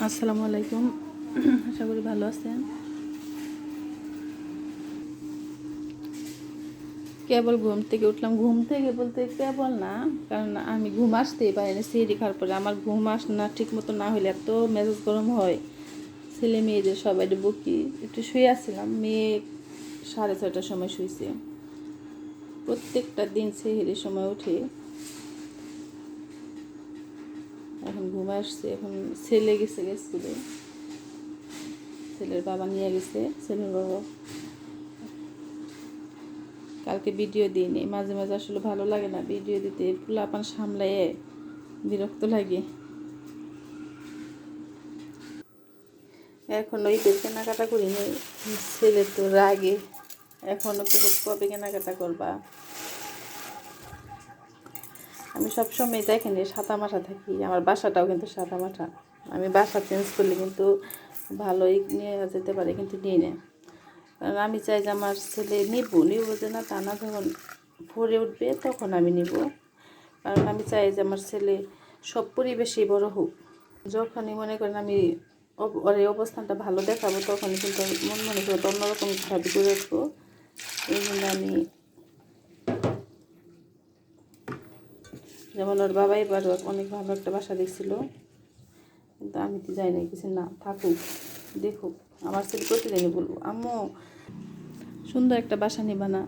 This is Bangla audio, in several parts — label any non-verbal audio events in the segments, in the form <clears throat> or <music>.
আসসালাম- আলাইকুম। আশা করি ভালো আছেন। কেবল ঘুম থেকে উঠলাম। ঘুম থেকে বলতে কেবল না, কারণ আমি ঘুম আসতেই পারি না, সিঁড়ি খাওয়ার পরে। আমার ঘুম আস না, ঠিক মতো না হলে এত মেজাজ গরম হয়। ছেলে মেয়েদের সবাই বকি, একটু শুয়ে আসছিলাম মেয়ে সাড়ে ছয়টার সময় শুয়েছে প্রত্যেকটা দিন সেহেরির সময় উঠে এখন ঘুমে আসছে, এখন ছেলে গেছে স্কুলে। ছেলের বাবা নিয়ে গেছে, ছেলের বাবা। কালকে ভিডিও দিইনি, মাঝে মাঝে আসলে ভালো লাগে না ভিডিও দিতে পুলা পোলাপান সামলাইয়ে বিরক্ত লাগে। এখন ওই বের কেনাকাটা করিনি, ছেলে তো রাগে। এখনও কবে কেনাকাটা করবা? আমি সবসময় দেখেনি সাদা মাঠা থাকি। আমার বাসাটাও কিন্তু সাদা মাঠা আমি বাসা চেঞ্জ করলে কিন্তু ভালোই নিয়ে যেতে পারে, কিন্তু নিই না কারণ আমি চাই যে আমার ছেলে নিব নিব যে না তা না, যখন ভরে উঠবে তখন আমি নিব। কারণ আমি চাই যে আমার ছেলে সব পরিবেশেই বড় হোক। যখনই মনে করেন আমি ওর এই অবস্থানটা ভালো দেখাবো, তখনই কিন্তু মন মনে করে অন্যরকম ভাবে করে উঠবো এই জন্য আমি যেমন ওর বাবা এবার অনেক ভালো একটা বাসা দেখছিল। কিন্তু আমি তো যাই না কিছু না, থাকুক, দেখুক, আমার ছেলে প্রতিদিনই বলব, আম্মু, সুন্দর একটা বাসা নিবা না।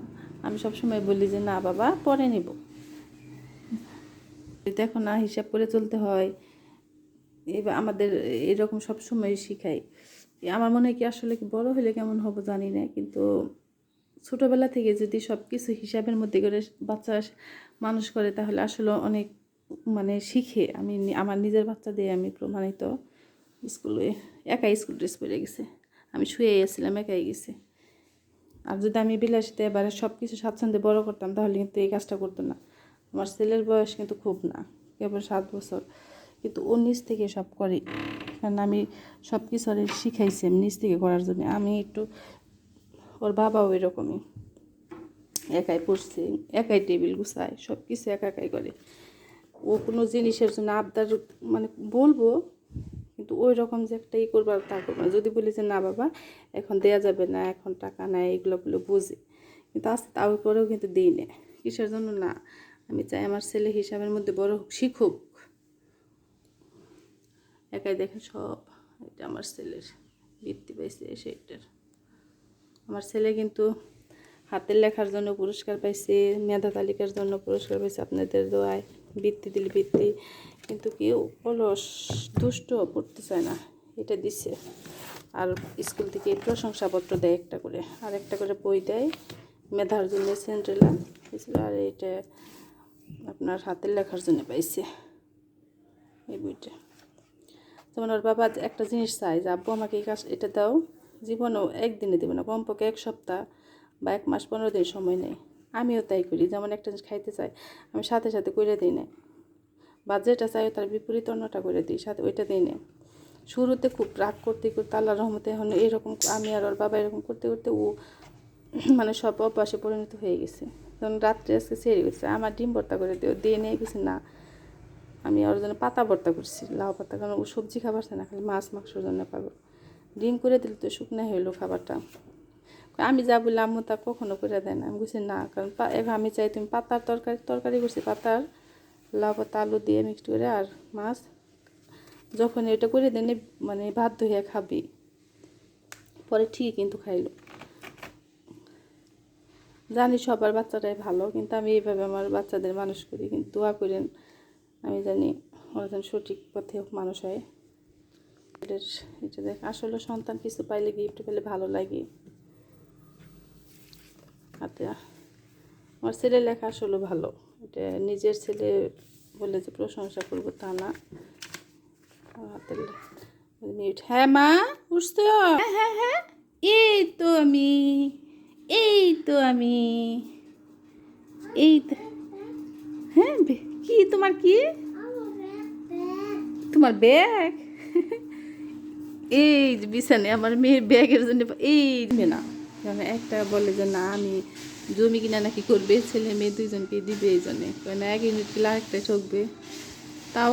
আমি সবসময় বলি যে, না বাবা, পরে নিব। দেখো না, হিসাব করে চলতে হয়। এবার আমাদের এরকম সবসময় শিখাই। আমার মনে হয় কি, আসলে কি বড় হলে কেমন হব জানি না, কিন্তু ছোটোবেলা থেকে যদি সব কিছু হিসাবের মধ্যে করে বাচ্চা মানুষ করে, তাহলে আসলে অনেক মানে শিখে। আমি আমার নিজের বাচ্চা দিয়ে আমি প্রমাণিত স্কুলে, একাই স্কুল ড্রেস পরে গেছে। আমি শুয়ে গেছিলাম একাই গেছে। আর যদি আমি বিলাসিতে এবারে সব কিছু স্বাচ্ছন্দ্যে বড় করতাম, তাহলে কিন্তু এই কাজটা করতো না। আমার ছেলের বয়স কিন্তু খুব না, কেবল সাত বছর। কিন্তু ও নিজ থেকে সব করে। কারণ আমি সব কিছু শিখাইছি, আমি নিজ থেকে করার জন্য। আমি একটু ওর বাবাও এরকমই। একাই পড়ছে, একাই টেবিল গুছায় সব কিছু একা একাই করে। ও কোনো জিনিসের জন্য আবদার মানে বলব, কিন্তু ওই রকম যে একটা ই করবার তা করব যদি বলি যে, না বাবা, এখন দেয়া যাবে না, এখন টাকা নাই, এগুলো বলে বুঝি। কিন্তু আস্তে তার পরেও কিন্তু দিই না। কিসের জন্য? না, আমি চাই আমার ছেলে হিসাবের মধ্যে বড় হোক, শিখুক। একাই দেখে সব, এটা আমার ছেলের বৃত্তি পাইছে, সেইটার। আমার ছেলে কিন্তু হাতের লেখার জন্য পুরস্কার পাইছে, মেধা তালিকার জন্য পুরস্কার পাইছে, আপনাদের দোয়ায় বৃত্তি দিলে বৃত্তি। কিন্তু কেউ অলস, দুষ্ট পড়তে চায় না, এটা দিছে। আর স্কুল থেকে প্রশংসাপত্র দেয় একটা করে, আর একটা করে বই দেয়, মেধার জন্য সেন্ট্রেলা দিয়েছিল, আর এটা আপনার হাতের লেখার জন্য পাইছে, এই বইটা। যেমন ওর বাবা একটা জিনিস চাই যে, আব্বু, আমাকে এই কাজ, এটা দাও। জীবনেও একদিনে দেবে না, কমপক্ষে এক সপ্তাহ বা এক মাস, পনেরো দিন সময় নেই আমিও তাই করি, যেমন একটা জিনিস খাইতে চাই, আমি সাথে সাথে করে দিই না। বা যেটা চাই তার বিপরীত অন্যটা করে দিই, সাথে ওইটা দিই না। শুরুতে খুব রাগ করতে করতে আল্লাহ রহমতে এখন এরকম আমি আর ওর বাবা এরকম করতে করতে ও <clears throat> মানে সব অভ্যাসে পরিণত হয়ে গেছে। তখন রাত্রে আজকে সেরে গেছে আমার ডিম ভর্তা করে দিও, দিয়ে নিয়ে গেছি, না। আমি ওর জন্য পাতা ভর্তা করছি, লাউ পাতা, কারণ ও সবজি খাবার না, খালি মাছ, মাংসর জন্য পাগল। ডিম করে দিলে তো শুকনা হইল খাবারটা। আমি যা বললাম, আম্মু তা কখনো করে দেয় না। আমি বলছি না, কারণ এখন আমি চাই তুমি পাতার তরকারি তরকারি করছি, পাতার লাউ আলু দিয়ে মিক্সড করে আর মাছ। যখন এটা করে দেন মানে ভাত ধুয়ে খাবি। পরে ঠিক কিন্তু খাইলো। জানি সবার বাচ্চাটাই ভালো, কিন্তু আমি এইভাবে আমার বাচ্চাদের মানুষ করি, কিন্তু দোয়া করেন, আমি জানি ওরা যেন সঠিক পথে মানুষ হয়। এটার এটা দেখ আসলে সন্তান কিছু পাইলে গিফট পেলে ভালো লাগে। হাতে আমার ছেলে লেখা আসলে ভালো। এটা নিজের ছেলে বলে যে প্রশংসা করব তা না। হাতের মিউট হ্যাঁ মা উঠছো? হ্যাঁ হ্যাঁ হ্যাঁ। এই তো আমি এই তো আমি। এই তো হ্যাঁ কি তোমার কি? তোমার ব্যাগ? <laughs> এই বিছানে আমার মেয়ের ব্যাগের জন্য এই না। মানে একটা বলে যে, না, আমি জমি কিনা নাকি করবে, ছেলে মেয়ে দুইজনকে দিবে এই জন্যে। না, এক ইউনিট কিলা একটা ঠকবে তাও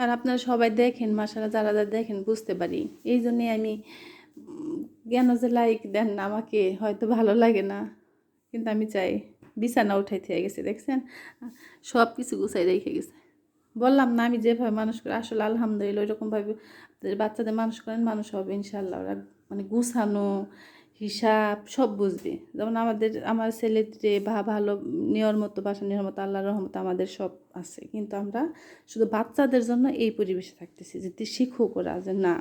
আর আপনারা সবাই দেখেন মাসারা যারা যারা দেখেন বুঝতে পারি। এই জন্যে আমি কেন যে লাইক দেন না, আমাকে হয়তো ভালো লাগে না। কিন্তু আমি চাই, বিছানা উঠাই থেকে গেছে, দেখছেন? সব কিছু গুছাই রেখে গেছে। বললাম না, আমি যেভাবে মানুষ করে, আসলে আলহামদুলিল্লাহ, ওইরকমভাবে বাচ্চাদের মানুষ করেন, মানুষ হবে ইনশাল্লাহ ওরা মানে গুছানো, হিসাব সব বুঝবে। যেমন আমাদের, আমার ছেলেতে বা ভালো নেওয়ার মতো, বাসা নেওয়ার মতো, আল্লাহর রহমত আমাদের সব আছে। কিন্তু আমরা শুধু বাচ্চাদের জন্য এই পরিবেশে থাকতেছি যদি শিখুক ওরা যে না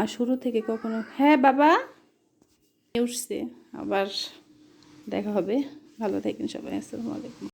আর শুরু থেকে কখনো হ্যাঁ বাবা। উঠছে। আবার দেখা হবে। ভালো থাকেন সবাই। আসসালামু আলাইকুম।